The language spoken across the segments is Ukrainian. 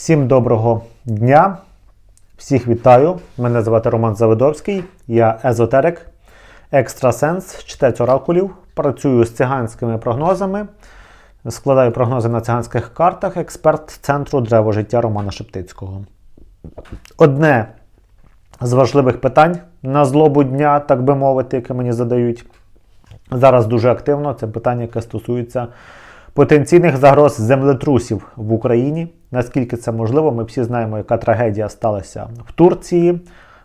Всім доброго дня, всіх вітаю. Мене звати Роман Завидовський, я езотерик, екстрасенс, чтець оракулів. Працюю з циганськими прогнозами, складаю прогнози на циганських картах, експерт центру Древо життя Романа Шептицького. Одне з важливих питань на злобу дня, так би мовити, яке мені задають зараз дуже активно. Це питання, яке стосується потенційних загроз землетрусів в Україні. Наскільки це можливо, ми всі знаємо, яка трагедія сталася в Турції,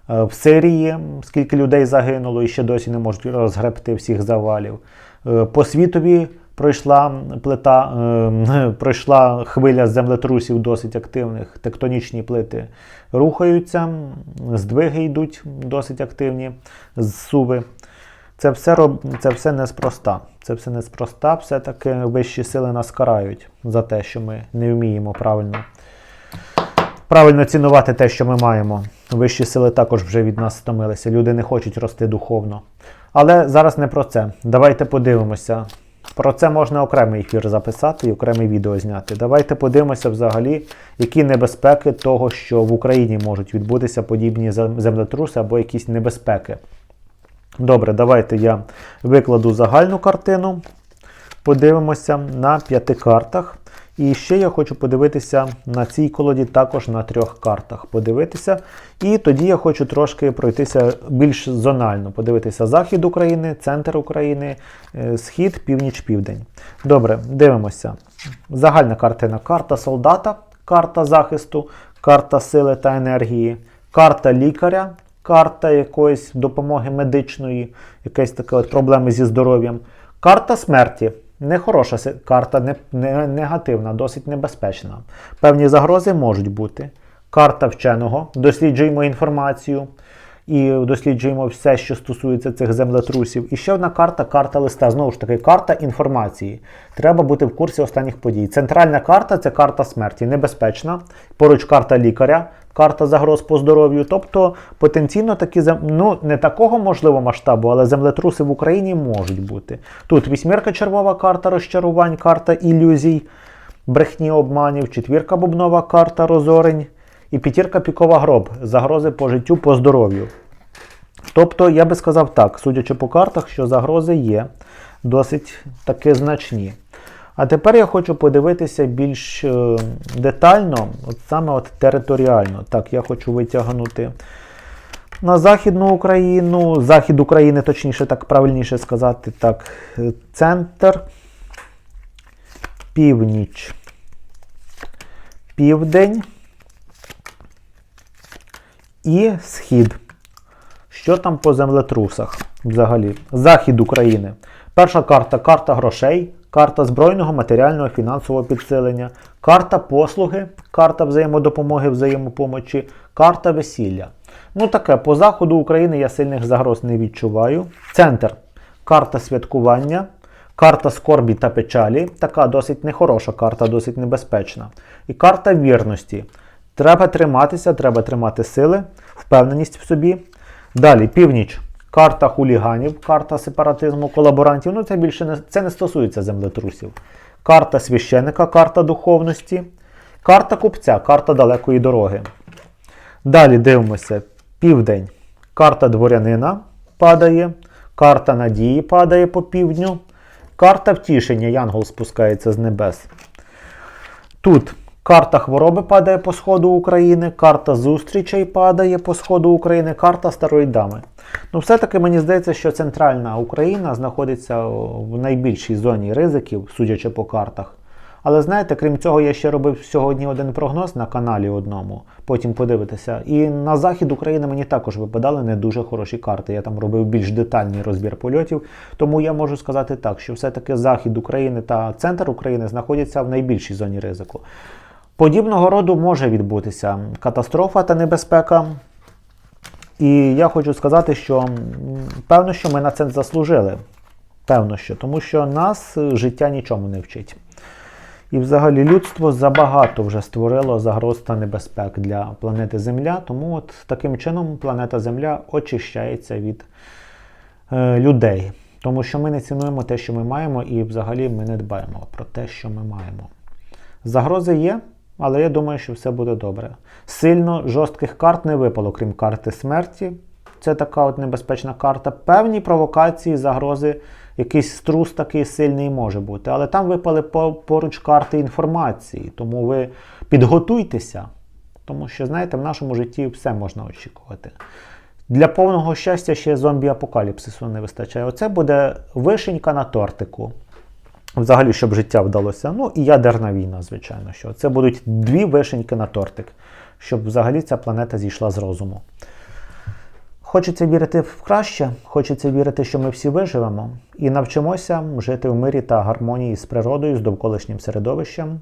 е, в Сирії, скільки людей загинуло і ще досі не можуть розгребти всіх завалів. Е, По світові пройшла плита, е, пройшла хвиля землетрусів досить активних. Тектонічні плити рухаються, здвиги йдуть досить активні, зсуви. Це все, роб... це все неспроста. Це все неспроста. Все-таки вищі сили нас карають за те, що ми не вміємо правильно, правильно цінувати те, що ми маємо. Вищі сили також вже від нас стомилися. Люди не хочуть рости духовно. Але зараз не про це. Давайте подивимося. Про це можна окремий ефір записати і окреме відео зняти. Давайте подивимося взагалі, які небезпеки того, що в Україні можуть відбутися подібні землетруси або якісь небезпеки. Добре, давайте я викладу загальну картину. Подивимося на п'яти картах. І ще я хочу подивитися на цій колоді також на трьох картах. Подивитися. І тоді я хочу трошки пройтися більш зонально. Подивитися захід України, центр України, е, схід, північ, південь. Добре, дивимося. Загальна картина. Карта солдата, карта захисту, карта сили та енергії, карта лікаря, карта якоїсь допомоги медичної, якась така от проблеми зі здоров'ям. Карта смерті. Нехороша карта, не, не, негативна, досить небезпечна. Певні загрози можуть бути. Карта вченого. Досліджуємо інформацію і досліджуємо все, що стосується цих землетрусів. І ще одна карта карта листа. Знову ж таки, карта інформації. Треба бути в курсі останніх подій. Центральна карта це карта смерті, небезпечна. Поруч карта лікаря, карта загроз по здоров'ю. Тобто потенційно такі зем... ну не такого можливо масштабу, але землетруси в Україні можуть бути. Тут вісьмірка червова карта розчарувань, карта ілюзій, брехні обманів, четвірка бубнова карта розорень і п'ятірка пікова гроб, загрози по життю, по здоров'ю. Тобто, я би сказав так, судячи по картах, що загрози є досить таки значні. А тепер я хочу подивитися більш е, детально, от саме от територіально. Так, я хочу витягнути на Західну Україну, Захід України, точніше, так правильніше сказати, так, е, центр, північ, південь і схід. Що там по землетрусах взагалі? Захід України. Перша карта карта грошей, карта збройного, матеріального, фінансового підсилення, карта послуги, карта взаємодопомоги, взаємопомочі, карта весілля. Ну таке, по заходу України я сильних загроз не відчуваю. Центр карта святкування, карта скорбі та печалі. Така досить нехороша карта, досить небезпечна. І карта вірності. Треба триматися, треба тримати сили, впевненість в собі. Далі, північ. Карта хуліганів, карта сепаратизму, колаборантів. Ну, це більше не, це не стосується землетрусів. Карта священика, карта духовності. Карта купця, карта далекої дороги. Далі дивимося. Південь. Карта дворянина падає. Карта надії падає по півдню. Карта втішення. Янгол спускається з небес. Тут карта хвороби падає по сходу України, карта зустрічей падає по сходу України, карта старої дами. Ну, все-таки мені здається, що центральна Україна знаходиться в найбільшій зоні ризиків, судячи по картах. Але знаєте, крім цього, я ще робив сьогодні один прогноз на каналі одному, потім подивитися. І на захід України мені також випадали не дуже хороші карти. Я там робив більш детальний розбір польотів. Тому я можу сказати так, що все-таки захід України та центр України знаходяться в найбільшій зоні ризику. Подібного роду може відбутися катастрофа та небезпека. І я хочу сказати, що певно, що ми на це заслужили. Певно, що, тому що нас життя нічому не вчить. І взагалі людство забагато вже створило загроз та небезпек для планети Земля, тому от таким чином планета Земля очищається від е, людей. Тому що ми не цінуємо те, що ми маємо, і взагалі ми не дбаємо про те, що ми маємо. Загрози є, але я думаю, що все буде добре. Сильно жорстких карт не випало, крім карти смерті. Це така от небезпечна карта. Певні провокації, загрози, якийсь струс такий сильний може бути. Але там випали поруч карти інформації. Тому ви підготуйтеся, тому що, знаєте, в нашому житті все можна очікувати. Для повного щастя ще зомбі-апокаліпсису не вистачає. Оце буде вишенька на тортику. Взагалі, щоб життя вдалося. Ну і ядерна війна, звичайно. що Це будуть дві вишеньки на тортик, щоб взагалі ця планета зійшла з розуму. Хочеться вірити в краще, хочеться вірити, що ми всі виживемо і навчимося жити в мирі та гармонії з природою, з довколишнім середовищем.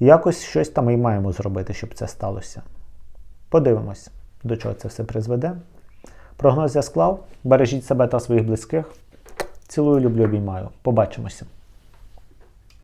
Якось щось там і маємо зробити, щоб це сталося. Подивимось, до чого це все призведе. Прогноз я склав. Бережіть себе та своїх близьких. Цілую, люблю, обіймаю. Побачимося.